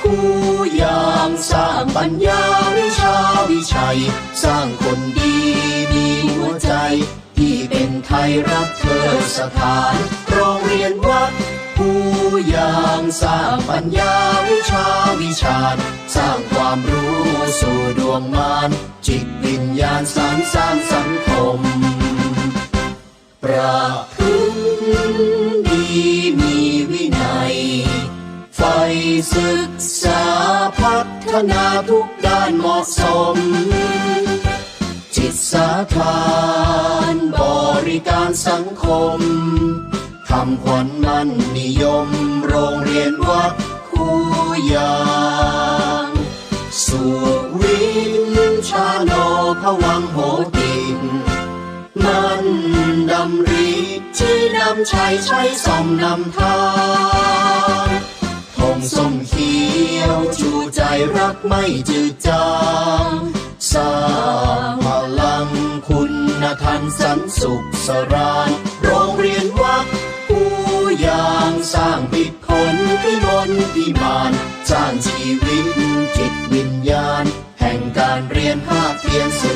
ผู้ยามสร้างปัญญาวิชาวิชัย สร้างคนดีมีหัวใจ ที่เป็นไทยรักเธอสถาน โรงเรียนวัดผู้ยามสร้างปัญญาวิชาวิชาสร้างความรู้สู่ดวงมารจิตวิญญาณสร้ารสร้างสังคมประพฤติ ศึกษาพัฒนาทุกด้านเหมาะสม จิตสาทานบริการสังคมทำขวัญมันนิยมโรงเรียนวัดคูยางสุวินชาโนพวังโหติงมันดำริที่นำชัยใช้ส่อมนำทาง ธงส้มเขียวชูใจรักไม่จืดจางสร้างพลังคุณธรรมสันสุขสรานโรงเรียนวัดผู้ยางสร้างปิดผลพิมลพิมานสร้างชีวิตจิตวิญญาณ แห่งการเรียนภาคเพียรศึก